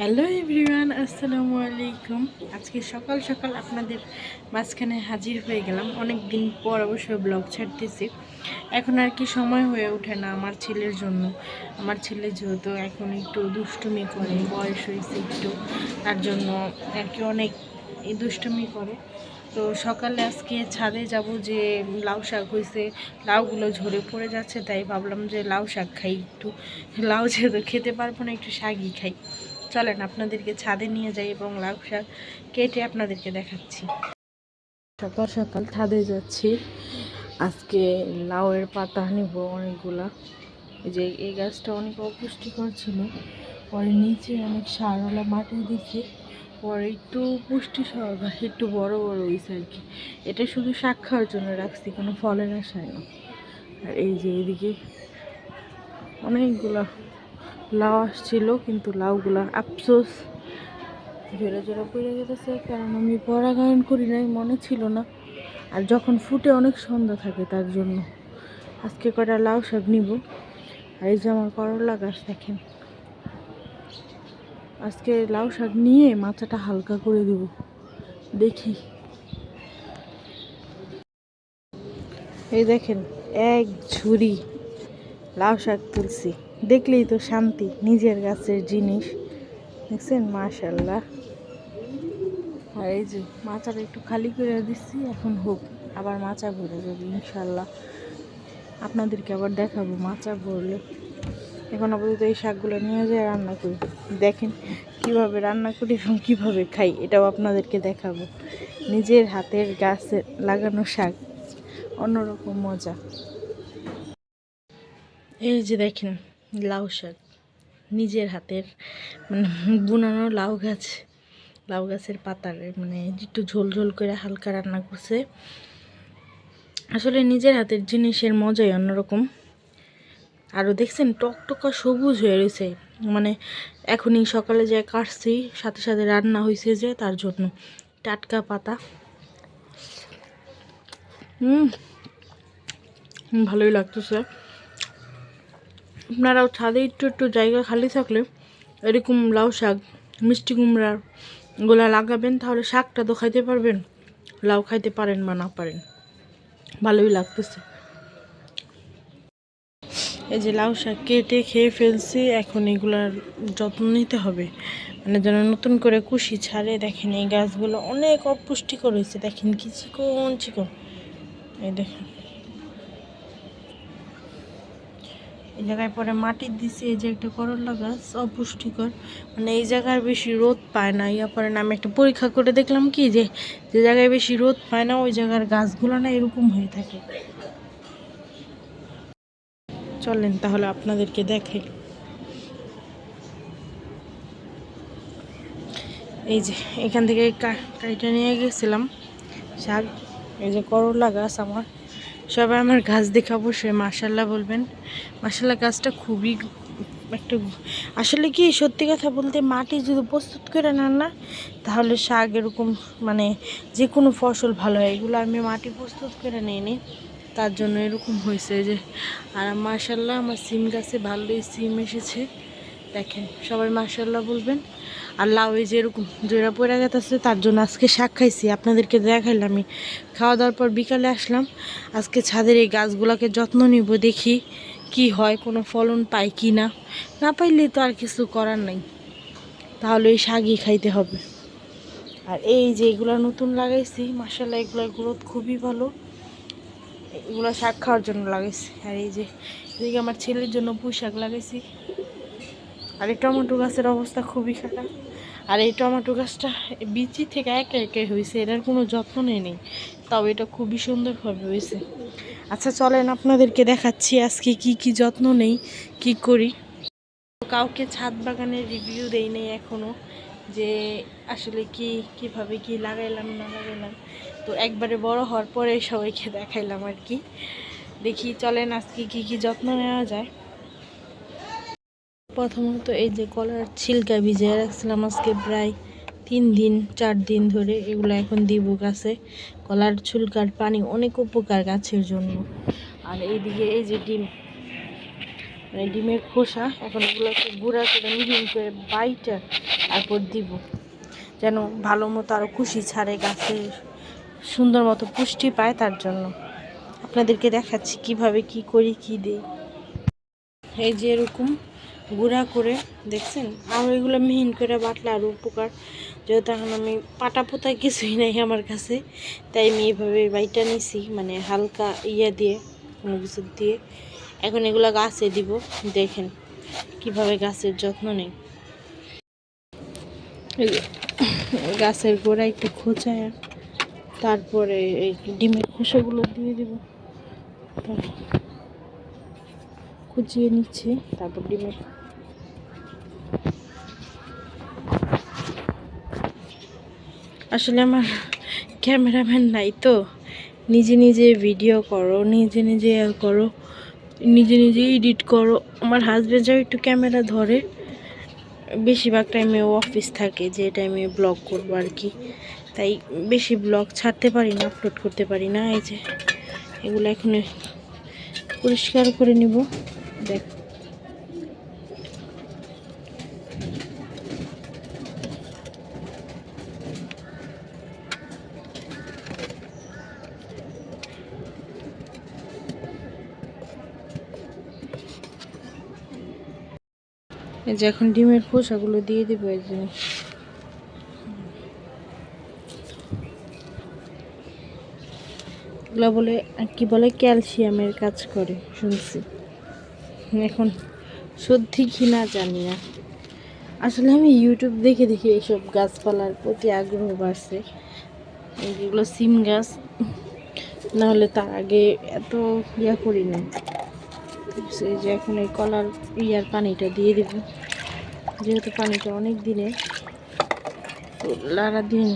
Hello everyone, আসসালামু আলাইকুম। আজকে সকাল সকাল আপনাদের মাঝখানে হাজির হয়ে গেলাম। অনেক দিন পর অবশ্যই ব্লগ ছাড়তেছি। এখন আর কি সময় হয়ে ওঠে না আমার ছেলের জন্য। আমার ছেলে যেহেতু এখন একটু দুষ্টুমি করে, বয়স হয়েছে একটু, তার জন্য আর কি অনেক দুষ্টুমি করে। তো সকালে আজকে ছাদে যাব যে লাউ শাক হয়েছে, লাউগুলো ঝরে পড়ে যাচ্ছে, তাই ভাবলাম যে লাউ শাক খাই একটু। লাউ যেহেতু খেতে পারব না, একটু শাকই খাই। চলেন আপনাদেরকে ছাদে নিয়ে যাই এবং লাউ শাক কেটে আপনাদেরকে দেখাচ্ছি। সকাল সকাল ছাদে যাচ্ছি। আজকে লাউয়ের পাতা নিব অনেকগুলা। এই যে এই গাছটা অনেক অপুষ্টিকর ছিল। পরে নিচে অনেক সারওয়ালা মাটি দিচ্ছে পরে একটু পুষ্টি সহ একটু বড় বড় হয়েছে আর কি। এটা শুধু শাক খাওয়ার জন্য রাখছি, কোনো ফলের আশায় না। আর এই যে এদিকে অনেকগুলা লাউ আসছিল, কিন্তু লাউগুলা আফসোস। ঝরে ঝরে পড়ে গেছে কারণ আমি পরাগায়ন করি নাই, মনে ছিল না। আর যখন ফুটে অনেক সন্ধ্যা থাকে তার জন্য। আজকে কটা লাউ শাক নিব? আর এই যে আমার করলা গাছ দেখেন। আজকে লাউ শাক নিয়ে মাথাটা হালকা করে দেব। দেখি। এই দেখেন, এক ঝুড়ি লাউ শাক তুলছি। দেখলেই তো শান্তি, নিজের গাছের জিনিস। দেখছেন? মাশাল্লাহ আর এই যে মাচাটা একটু খালি করে দিচ্ছি, এখন হোক, আবার মাচা ভরে যাবে ইনশাল্লাহ আপনাদেরকে আবার দেখাবো মাচা ভরলে। এখন আপাতত এই শাকগুলো নিয়ে যায় রান্না করি। দেখেন কীভাবে রান্না করি এবং কীভাবে খাই, এটাও আপনাদেরকে দেখাবো। নিজের হাতের গাছে লাগানো শাক, অন্যরকম মজা। এই যে দেখেন লাউ শাক। নিজের হাতের মানে বুনানো লাউ গাছ, লাউ গাছের পাতার মানে একটু ঝোল ঝোল করে হালকা রান্না করছে। আসলে নিজের হাতের জিনিসের মজাই অন্যরকম। আরও দেখছেন টকটকা সবুজ হয়ে রয়েছে। মানে এখনই সকালে যে কাটছি, সাথে সাথে রান্না হয়েছে যে তার জন্য। টাটকা পাতা। হুম ভালোই লাগতেছে। আপনারাও ছাদে একটু একটু জায়গা খালি থাকলে এরকম লাউ শাক, মিষ্টি কুমড়ার গোলা লাগাবেন, তাহলে শাকটা তো খাইতে পারবেন। লাউ খাইতে পারেন বা না পারেন, ভালোই লাগতেছে। এই যে লাউ শাক কেটে খেয়ে ফেলছি, এখন এগুলার যত্ন নিতে হবে। মানে যেন নতুন করে কুশি ছাড়ে, দেখেন এই গাছগুলো অনেক অপুষ্টিকর হয়েছে, দেখেন কি চিকন চিকন। এই দেখেন। এই জায়গায় পরে মাটি দিছি, এই যে একটা করলা গাছ, অপুষ্টিকর। মানে এই জায়গায় বেশি রোদ পায় না। ইয়া পরে না, আমি একটা পরীক্ষা করে দেখলাম কি যে যে জায়গায় বেশি রোদ পায় না, ওই জায়গার গাছগুলো না এরকম হয়ে থাকে। চলেন তাহলে আপনাদেরকে দেখাই। এই যে, এখান থেকে কাইটা নিয়ে গেছিলাম। শাক, এই যে করলা গাছ আমার। সবাই আমার গাছ দেখে অবশ্যই মার্শাল্লাহ বলবেন। মার্শাল্লাহ গাছটা খুবই একটা আসলে কি সত্যি কথা বলতে মাটি যদি প্রস্তুত করে নেন না, তাহলে শাক এরকম মানে যে কোনো ফসল ভালো হয়। এগুলো আমি মাটি প্রস্তুত করে নিইনি, তার জন্য এরকম হয়েছে যে, আর মার্শাল্লাহ আমার সিম গাছে ভালোই সিম এসেছে। দেখেন, সবাই মার্শাল্লাহ বলবেন। আর লাউ এই যে এরকম জোড়া পড়ে গেছে, তার জন্য আজকে শাক খাইছি। আপনাদেরকে দেখাইলাম আমি। খাওয়া দাওয়ার পর বিকালে আসলাম। আজকে ছাদের এই গাছগুলোকে যত্ন নিব, দেখি কি হয়, কোনো ফলন পাই কি না। না পাইলে তো আর কিছু করার নাই। তাহলে এই শাকই খাইতে হবে। আর এই যে এগুলো নতুন লাগাইছি মাসাল্লাহ এগুলোর গ্রোথ খুবই ভালো। এগুলো শাক খাওয়ার জন্য লাগাইছি। আর এই যে, এদিকে আমার ছেলের জন্য পুঁই শাক লাগাইছি। আর এই টমেটো গাছের অবস্থা খুবই খারাপ। আর এই টমেটো গাছটা বিচি থেকে একে একে হয়েছে, এটার কোনো যত্ন নেই। তবে এটা খুবই সুন্দরভাবে হয়েছে। আচ্ছা চলেন আপনাদেরকে দেখাচ্ছি আজকে কি কি যত্ন নেই, কি করি। কাউকে ছাদ বাগানের রিভিউ দেই নেই এখনও যে আসলে কি, কীভাবে কি লাগাইলাম, না লাগাইলাম। তো একবারে বড় হওয়ার পরে সবাইকে দেখাইলাম আর কি। দেখি চলেন আজকে কি কি যত্ন নেওয়া যায়। প্রথমত এই যে কলার ছিলকা ভিজিয়ে রাখছিলাম আজকে প্রায় তিন দিন, চার দিন ধরে এগুলো এখন দিব গাছে। কলার ছুলকার পানি অনেক উপকার গাছের জন্য। আর এইদিকে এই যে ডিম মানে ডিমের খোসা, এখন এগুলোকে গুঁড়া করে মিহিন করে বাইটা তারপর দিব। যেন ভালো মতো আরও খুশি ছাড়ে গাছে, সুন্দর মতো পুষ্টি পায় তার জন্য। আপনাদেরকে দেখাচ্ছি কীভাবে কি করি, কি দিই। এই যে এরকম গুঁড়া করে, দেখছেন? আর এগুলো মিহিন করে বাটলে আরও উপকার। যেহেতু এখন আমি পাটা পোতা কিছুই নাই আমার কাছে, তাই আমি এইভাবে বাইটা নিছি মানে হালকা ইয়ে দিয়ে কোনো দিয়ে। এখন এগুলো গাছে দিব, দেখেন কীভাবে গাছের যত্ন নেই। গাছের গোড়া একটু খোঁচায়, তারপরে এই ডিমের খোসাগুলো দিয়ে দেব। কুচিয়ে নিচ্ছি, তারপর ডিমের আসলে আমার ক্যামেরাম্যান নাই তো। নিজে নিজে ভিডিও করো, নিজে নিজে করো, নিজে নিজে এডিট করো। আমার হাজব্যান্ড যাও একটু ক্যামেরা ধরে। বেশিরভাগ টাইমে ও অফিস থাকে, যে টাইমে ব্লগ করব আর কি। তাই বেশি ব্লগ ছাড়তে পারি না আপলোড করতে পারি না। এই যে, এগুলো এখন পরিষ্কার করে নিব। দেখ। এই যে এখন ডিমের খোসাগুলো দিয়ে দিব এই যে। এগুলো বলে, কি বলে? ক্যালসিয়ামের কাজ করে, শুনছি। এখন সত্যি কি না জানি না। আসলে আমি ইউটিউব দেখে দেখে এইসব গাছপালার প্রতি আগ্রহ বাড়ছে। এইগুলো সিম গাছ নাহলে তার আগে এত ইয়া করি না সেই যে এখন এই কলার ইয়ার পানিটা দিয়ে দিব। যেহেতু পানিটা অনেক দিনে তো দিন।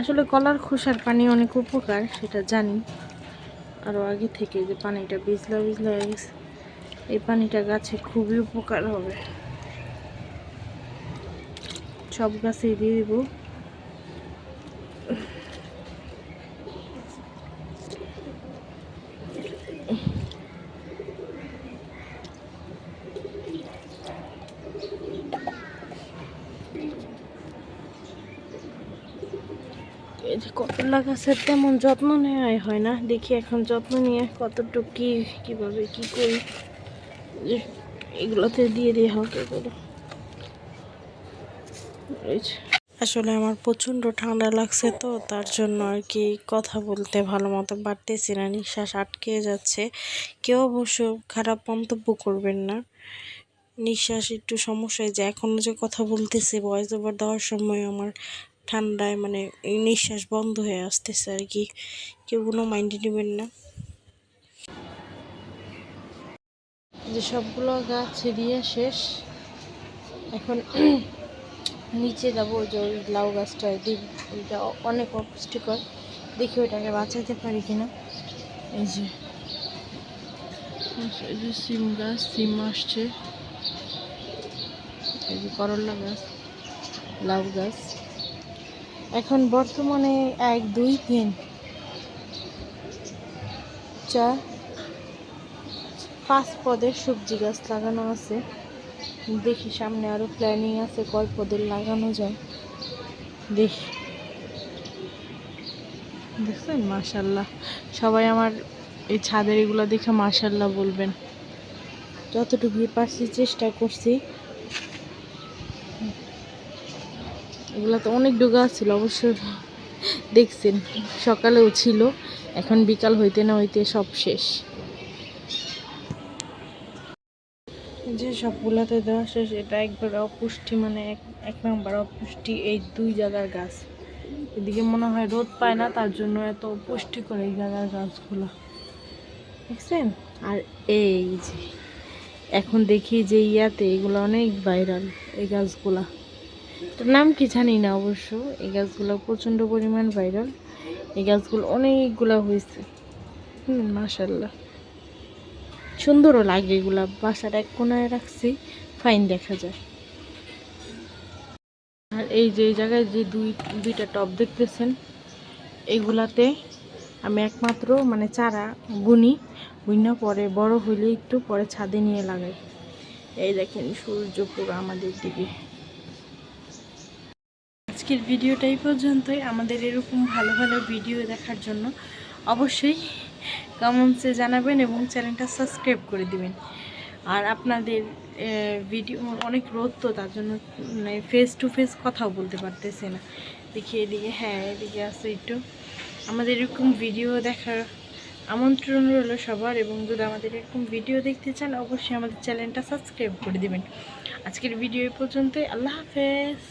আসলে কলার খোসার পানি অনেক উপকার, সেটা জানি। আরও আগে থেকে যে পানিটা বিজলা বিজলা হয়ে গেছে। এই পানিটা গাছে খুবই উপকার হবে। সব গাছে দিয়ে দিব। এই যে করলা গাছের তেমন যত্ন নেওয়াই হয় না। দেখি এখন যত্ন নিয়ে কতটুকু কীভাবে কী করি। এগুলোতে দিয়ে দিয়ে হোক এগুলো আসলে আমার প্রচণ্ড ঠান্ডা লাগছে তো, তার জন্য আর কি কথা বলতে ভালো মতো পারতেছি না, নিঃশ্বাস আটকে যাচ্ছে। কেউ অবশ্য খারাপ মন্তব্য করবেন না। নিঃশ্বাস একটু সমস্যা যায় এখনও যে কথা বলতেছি ভয়েস ওভার দেওয়ার সময় আমার ঠান্ডায় মানে নিঃশ্বাস বন্ধ হয়ে আসতেছে আর কি। কেউ কোনো মাইন্ডে নেবেন না। যে সবগুলো গাছ ছিঁড়িয়ে শেষ। এখন নিচে যাব যে ওই লাউ গাছটা দিই ওইটা অনেক অপুষ্টিকর। দেখি ওইটাকে বাঁচাতে পারি কিনা। এই যে। এই যে সিম গাছ, সিম আসছে। এই যে করলা গাছ, লাউ গাছ। এখন বর্তমানে এক, দুই, তিন, চার পাঁচ পদের সবজি গাছ লাগানো আছে। দেখি সামনে আরও প্ল্যানিং আছে কয় পদের লাগানো যায়। দেখি। দেখছেন? মাশাল্লাহ। সবাই আমার এই ছাদের এগুলো দেখে মাশাল্লাহ বলবেন। যতটুকু পারছি চেষ্টা করছি। এগুলো তো অনেক ডুগা ছিল অবশ্য। দেখছেন? সকালেও ছিল। এখন বিকাল হইতে না হইতে সব শেষ। যে সবগুলোতে দেওয়া শেষ, এটা একবার অপুষ্টি মানে এক নম্বর অপুষ্টি এই দুই জায়গার গাছ। এদিকে মনে হয় রোদ পায় না, তার জন্য এত পুষ্টিকর এই জায়গার গাছগুলো। দেখছেন? আর এই যে, এখন দেখি যে ইয়াতে এগুলো অনেক ভাইরাল, এই গাছগুলা। এটার নাম কি জানি না অবশ্য, এই গাছগুলো প্রচণ্ড পরিমাণ ভাইরাল। এই গাছগুলো অনেকগুলো হয়েছে। হুম মাশাল্লাহ সুন্দরও লাগে এগুলা, বাসার এক কোনায় রাখছি ফাইন দেখা যায়। আর এই যে জায়গায় যে দুই, দুইটা টব দেখতেছেন, এগুলাতে আমি একমাত্র মানে চারা বুনি বুনা পরে বড় হইলে একটু পরে ছাদে নিয়ে লাগাই। এই দেখেন সূর্য পুরো আমাদের দিকে আজকের ভিডিওটাই পর্যন্তই। আমাদের এরকম ভালো ভালো ভিডিও দেখার জন্য অবশ্যই কমেন্টসে জানাবেন এবং চ্যানেলটা সাবস্ক্রাইব করে দিবেন। আর আপনাদের ভিডিও অনেক রোদ তো, তার জন্য মানে ফেস টু ফেস কথাও বলতে পারতেছে না। দেখি এদিকে হ্যাঁ এদিকে আছে একটু। আমাদের এরকম ভিডিও দেখার আমন্ত্রণ রইল সবার এবং যদি আমাদের এরকম ভিডিও দেখতে চান, অবশ্যই আমাদের চ্যানেলটা সাবস্ক্রাইব করে দিবেন। আজকের ভিডিও পর্যন্তই। আল্লাহ হাফেজ।